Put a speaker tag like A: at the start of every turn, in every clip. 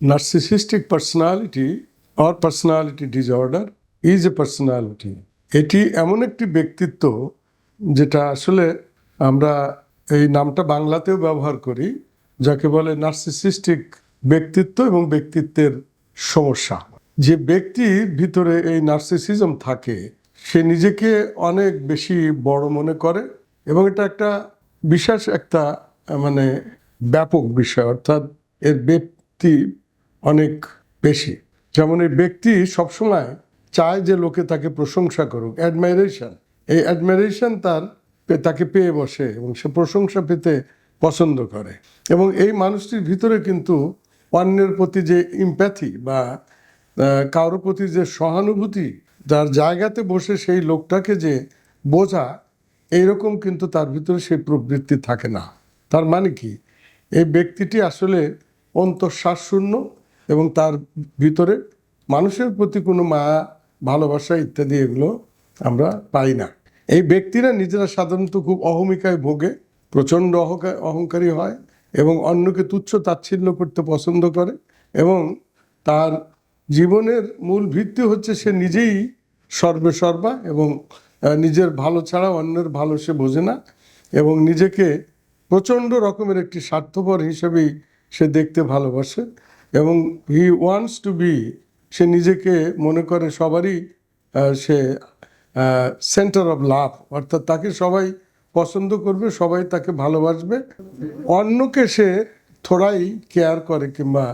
A: Narcissistic personality or personality disorder is a personality এটি এমন একটি ব্যক্তিত্ব যেটা আসলে আমরা এই নামটা বাংলাতেও ব্যবহার করি, যাকে বলে নার্সিসিস্টিক ব্যক্তিত্ব এবং ব্যক্তিত্বের সমস্যা। যে ব্যক্তির ভিতরে এই নার্সিসিজম থাকে, সে নিজেকে অনেক বেশি বড় মনে করে এবং এটা একটা বিশেষ একটা মানে ব্যাপক বিষয়, অর্থাৎ এর ব্যক্তি অনেক বেশি। যেমন এই ব্যক্তি সবসময় চায় যে লোকে তাকে প্রশংসা করুক। অ্যাডমাইরেশন এই অ্যাডমাইরেশন তার তাকে পেয়ে বসে এবং সে প্রশংসা পেতে পছন্দ করে। এবং এই মানুষটির ভিতরে কিন্তু অন্যের প্রতি যে ইম্প্যাথি বা কারোর প্রতি যে সহানুভূতি, যার জায়গাতে বসে সেই লোকটাকে যে বোঝা, এইরকম কিন্তু তার ভিতরে সেই প্রবৃত্তি থাকে না। তার মানে কি? এই ব্যক্তিটি আসলে অন্তঃশ্বাস শূন্য এবং তার ভিতরে মানুষের প্রতি কোনো মায়া ভালোবাসা ইত্যাদি এগুলো আমরা পাই না। এই ব্যক্তিরা নিজেরা সাধারণত খুব অহমিকায় ভোগে, প্রচণ্ড অহকা- অহংকারী হয় এবং অন্যকে তুচ্ছ তাচ্ছিল্য করতে পছন্দ করে এবং তার জীবনের মূল ভিত্তি হচ্ছে সে নিজেই সর্বে সর্বা এবং নিজের ভালো ছাড়া অন্যের ভালো সে বোঝে না এবং নিজেকে প্রচণ্ড রকমের একটি স্বার্থপর হিসেবেই সে দেখতে ভালোবাসে। এবং হি ওয়ান্টস টু বি সে নিজেকে মনে করে সবারই সে সেন্টার অফ লাভ অর্থাৎ তাকে সবাই পছন্দ করবে, সবাই তাকে ভালোবাসবে। অন্যকে সে থোড়াই কেয়ার করে কিংবা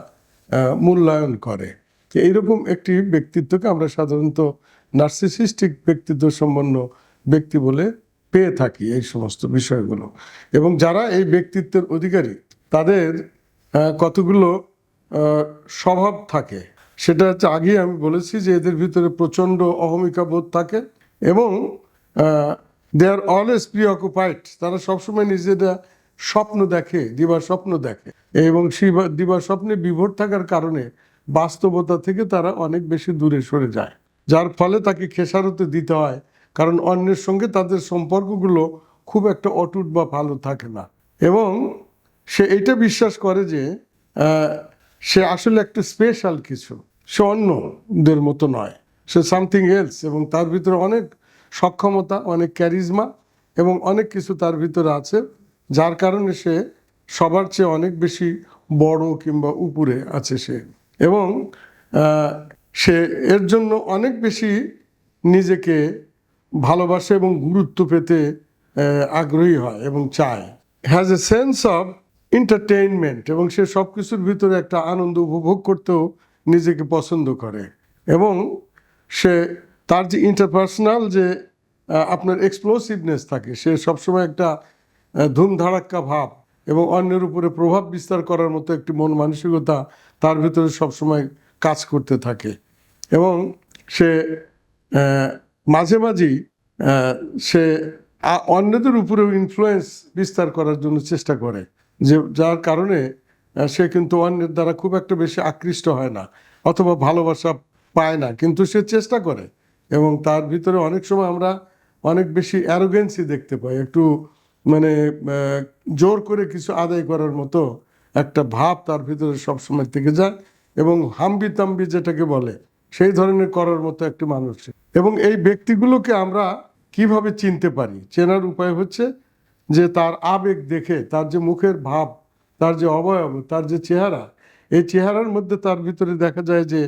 A: মূল্যায়ন করে। এইরকম একটি ব্যক্তিত্বকে আমরা সাধারণত নার্সিসিস্টিক ব্যক্তিত্ব সম্পন্ন ব্যক্তি বলে পেয়ে থাকি এই সমস্ত বিষয়গুলো। এবং যারা এই ব্যক্তিত্বের অধিকারী, তাদের কতগুলো স্বভাব থাকে। সেটা হচ্ছে আগে আমি বলেছি যে এদের ভিতরে প্রচণ্ড অহমিকা বোধ থাকে এবং they are always preoccupied তারা সবসময় নিজেরা স্বপ্ন দেখে, দিবার স্বপ্ন দেখে। এবং সেই দিবার স্বপ্নে বিভোর থাকার কারণে বাস্তবতা থেকে তারা অনেক বেশি দূরে সরে যায়। যার ফলে তাকে খেসারতে দিতে হয়, কারণ অন্যের সঙ্গে তাদের সম্পর্কগুলো খুব একটা অটুট বা ভালো থাকে না। এবং সে এটা বিশ্বাস করে যে সে আসলে একটা স্পেশাল কিছু। সে অন্যদের মতো নয়। সে সামথিং এলস এবং তার ভিতরে অনেক সক্ষমতা, অনেক ক্যারিজমা এবং অনেক কিছু তার ভিতরে আছে, যার কারণে সে সবার চেয়ে অনেক বেশি বড় কিংবা উপরে আছে সে। এবং সে এর জন্য অনেক বেশি নিজেকে ভালোবাসে এবং গুরুত্ব পেতে আগ্রহী হয় এবং চায়। Has a sense of entertainment এবং সে সব কিছুর ভিতরে একটা আনন্দ উপভোগ করতেও নিজেকে পছন্দ করে। এবং সে তার যে ইন্টারপার্সোনাল যে আপনার এক্সপ্লোসিভনেস থাকে সে সবসময় একটা আহ, ধুমধাড়াক্কা ভাব এবং অন্যের উপরে প্রভাব বিস্তার করার মতো একটি মন মানসিকতা তার ভিতরে সবসময় কাজ করতে থাকে। এবং সে মাঝে মাঝেই সে অন্যদের উপরেও ইনফ্লুয়েন্স বিস্তার করার জন্য চেষ্টা করে। যে যার কারণে সে কিন্তু অন্যের দ্বারা খুব একটা বেশি আকৃষ্ট হয় না, অথবা ভালোবাসা পায় না, কিন্তু সে চেষ্টা করে। এবং তার ভিতরে অনেক সময় আমরা অনেক বেশি অ্যারোগেন্সি দেখতে পাই, একটু মানে জোর করে কিছু আদায় করার মতো একটা ভাব তার ভিতরে সবসময় থেকে যায় এবং হাম্বি তাম্বি যেটাকে বলে, সেই ধরনের করার মতো একটি মানুষ এবং এই ব্যক্তিগুলোকে আমরা কীভাবে চিনতে পারি? চেনার উপায় হচ্ছে যে তার আবেগ দেখে, তার যে মুখের ভাব, তার যে অবয়ব, তার যে চেহারা, এই চেহারার মধ্যে তার ভিতরে দেখা যায় যে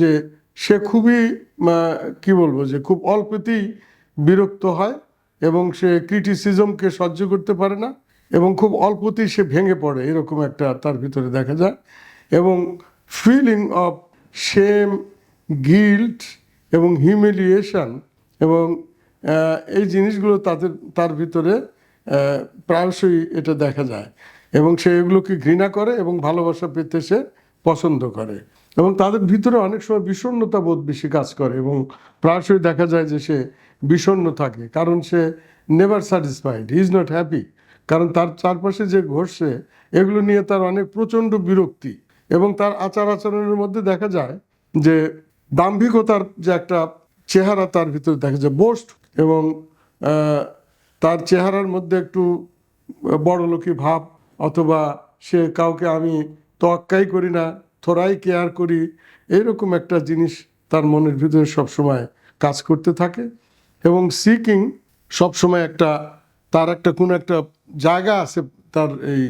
A: যে সে খুবই কি বলব, যে খুব অল্পতেই বিরক্ত হয় এবং সে ক্রিটিসিজমকে সহ্য করতে পারে না এবং খুব অল্পতেই সে ভেঙে পড়ে, এরকম একটা তার ভিতরে দেখা যায় এবং ফিলিং অফ সেম গিল্ট এবং হিউমিলিয়েশন এবং এই জিনিসগুলো তাদের, তার ভিতরে প্রায়শই এটা দেখা যায়। এবং সে এগুলোকে ঘৃণা করে এবং ভালোবাসা পেতে সে পছন্দ করে। এবং তাদের ভিতরে অনেক সময় বিষণ্ণতা বোধ বেশি কাজ করে এবং প্রায়শই দেখা যায় যে সে বিষণ্ণ থাকে। কারণ সে never satisfied is not happy কারণ তার চারপাশে যে ঘটছে, এগুলো নিয়ে তার অনেক প্রচণ্ড বিরক্তি। এবং তার আচার আচরণের মধ্যে দেখা যায় যে দাম্ভিকতার যে একটা চেহারা তার ভিতরে দেখা যায় বোস্ট এবং তার চেহারার মধ্যে একটু বড়লোকি ভাব অথবা সে কাউকে আমি তোয়াক্কাই করি না, থোড়াই কেয়ার করি, এইরকম একটা জিনিস তার মনের ভিতরে সবসময় কাজ করতে থাকে। এবং সিকিং সবসময় একটা, তার একটা কোনো একটা জায়গা আছে তার এই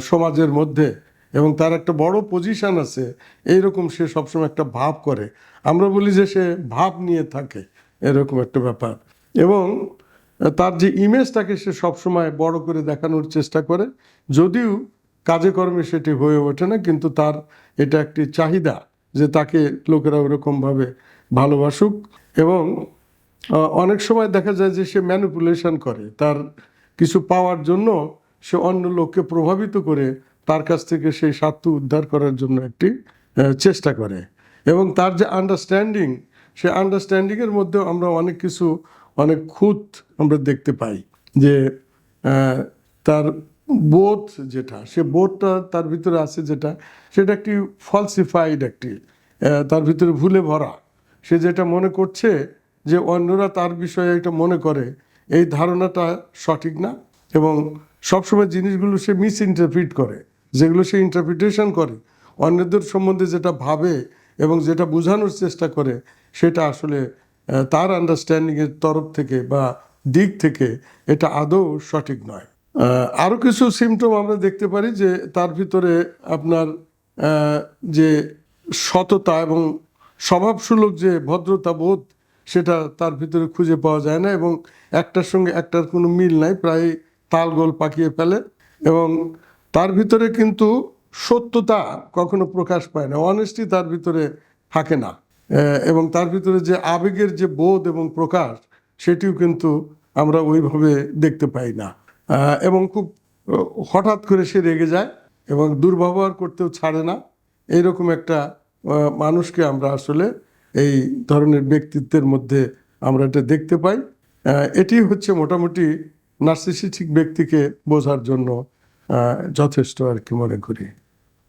A: সমাজের মধ্যে এবং তার একটা বড় পজিশান আছে, এইরকম সে সবসময় একটা ভাব করে। আমরা বলি যে সে ভাব নিয়ে থাকে। এরকম একটা ব্যাপার। এবং তার যে ইমেজটাকে সে সবসময় বড় করে দেখানোর চেষ্টা করে, যদিও কাজে কর্মে সেটি হয়ে ওঠে না, কিন্তু তার এটা একটি চাহিদা যে তাকে লোকেরা ওরকমভাবে ভালোবাসুক। এবং অনেক সময় দেখা যায় যে সে ম্যানিপুলেশন করে, তার কিছু পাওয়ার জন্য সে অন্য লোককে প্রভাবিত করে তার কাছ থেকে সেই স্বার্থ উদ্ধার করার জন্য একটি চেষ্টা করে। এবং তার যে আন্ডারস্ট্যান্ডিং সে আন্ডারস্ট্যান্ডিংয়ের মধ্যে আমরা অনেক কিছু, অনেক খুঁত আমরা দেখতে পাই যে তার বোধ যেটা, সে বোধটা তার ভিতরে আছে যেটা, সেটা একটি ফলসিফাইড একটি তার ভিতরে ভুলে ভরা। সে যেটা মনে করছে যে অন্যরা তার বিষয়ে এটা মনে করে, এই ধারণাটা সঠিক না এবং সবসময় জিনিসগুলো সে মিস ইন্টারপ্রিট করে, যেগুলো সে ইন্টারপ্রিটেশন করে। অন্যদের সম্বন্ধে যেটা ভাবে এবং যেটা বোঝানোর চেষ্টা করে সেটা আসলে তার আন্ডারস্ট্যান্ডিংয়ের তরফ থেকে বা দিক থেকে এটা আদৌ সঠিক নয়। আরও কিছু সিমটম আমরা দেখতে পারি যে তার ভিতরে আপনার যে সততা এবং স্বভাবসুলভ যে ভদ্রতা বোধ সেটা তার ভিতরে খুঁজে পাওয়া যায় না এবং একটার সঙ্গে একটার কোনো মিল নাই, প্রায় তালগোল পাকিয়ে ফেলে এবং তার ভিতরে কিন্তু সত্যতা কখনো প্রকাশ পায় না অনেস্টি তার ভিতরে থাকে না। এবং তার ভিতরে যে আবেগের যে বোধ এবং প্রকাশ, সেটিও কিন্তু আমরা ওইভাবে দেখতে পাই না। এবং খুব হঠাৎ করে সে রেগে যায় এবং দুর্ব্যবহার করতেও ছাড়ে না। এইরকম একটা মানুষকে আমরা আসলে এই ধরনের ব্যক্তিত্বের মধ্যে আমরা এটা দেখতে পাই। এটি হচ্ছে মোটামুটি নার্সিসিস্টিক ব্যক্তিকে বোঝার জন্য যথেষ্ট আর কি মনে করি।